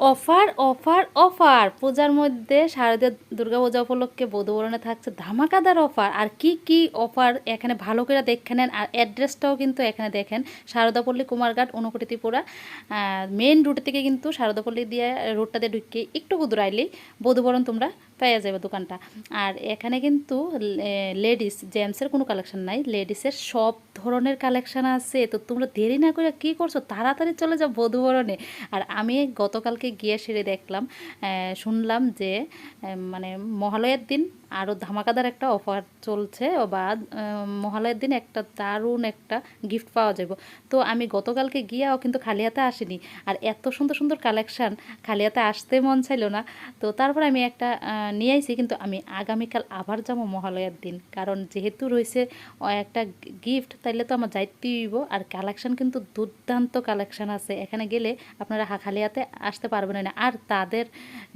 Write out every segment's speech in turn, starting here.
Offer offer offer. পূজার মধ্যে শারদীয় দুর্গা পূজা উপলক্ষে বধুবরণে থাকছে ধামাকাদার অফার। আর কি কি অফার এখানে ভালো করে দেখে নেন। আর অ্যাড্রেসটাও কিন্তু এখানে দেখেন। শারদাপল্লী কুমারঘাট অনুকুটি ত্রিপুরা মেন রুট থেকে কিন্তু শারদাপল্লী দিয়ে রুটটাতে ঢুকিয়ে একটু দূর বধুবরণ তোমরা পেয়ে যাবে দোকানটা। আর এখানে কিন্তু লেডিস, জেন্টসের কোনো কালেকশন নাই। লেডিসের সব ধরনের কালেকশন আছে। তো তোমরা দেরি না করে কি করছ? তাড়াতাড়ি চলে যাও বধুবরণে আর আমি গতকালকে গিয়ে সেরে দেখলাম শুনলাম যে মানে মহালয়ের দিন আরও ধামাকাদার একটা অফার চলছে বা মহালয়ের দিন একটা দারুণ একটা গিফট পাওয়া যাব। তো আমি গতকালকে গিয়েও কিন্তু খালি হাতে আসিনি। আর এত সুন্দর সুন্দর কালেকশন খালি হাতে আসতে মন চাইলো না। তো তারপর আমি একটা নিয়ে আইছি, কিন্তু আমি আগামীকাল আবার যাব মহালয়ার দিন। কারণ যেহেতু রয়েছে একটা গিফট তাইলে তো আমার যাইতেই হইব। আর কালেকশান কিন্তু দুর্দান্ত কালেকশান আছে। এখানে গেলে আপনারা হা- খালি হাতে আসতে পারবেন না। আর তাদের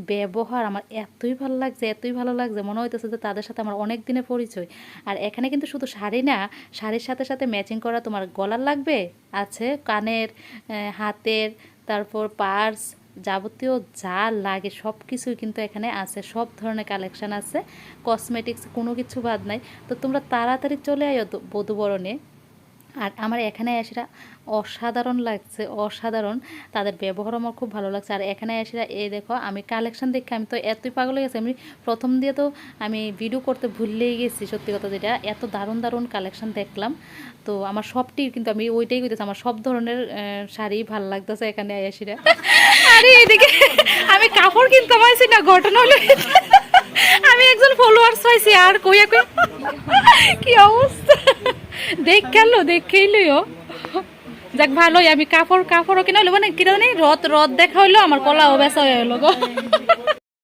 ব্যবহার আমার এতই ভালো লাগছে, এতই ভালো লাগছে, মনে হইতেছে যে তাদের সাথে আমার অনেক দিনের পরিচয়। আর এখানে কিন্তু শুধু শাড়ি না, শাড়ির সাথে সাথে ম্যাচিং করা তোমার গলার লাগবে? আছে, কানের হাতের, তারপর পার্স যাবতীয় যা লাগে সব কিছুই কিন্তু এখানে আছে, সব ধরনের কালেকশান আছে। কসমেটিক্স কোনো কিছু বাদ নাই। তো তোমরা তাড়াতাড়ি চলে আয়ো বধুবরণে। আর আমার এখানে এসেরা অসাধারণ লাগছে, অসাধারণ। তাদের ব্যবহার আমার খুব ভালো লাগছে। আর এখানে এসেরা, এই দেখো, আমি কালেকশন দেখে আমি তো এতই পাগল হয়ে গেছি। আমি প্রথম দিয়ে তো আমি ভিডিও করতে ভুললেই গেছি, সত্যি কথা যেটা। এত দারুণ দারুণ কালেকশন দেখলাম। তো আমার সবটি কিন্তু আমি ওইটাই কইতেছি, আমার সব ধরনের শাড়ি ভালো লাগতেছে এখানে এসেরা। আরে এদিকে আমি কাপড় কিনতে পারছি না, ঘটনা হলো আমি একজন ফলোয়ার্স পাইছি, আর কইয়া কই কি অবস্থা? দেখ খেলো, দেখ লইও যাক, ভালোই, আমি কাপড় কাপড়ও কিনা হলো মানে কিনা রদ রদ দেখা হইল, আমার কলাও বেচা হয়ে হলো গো।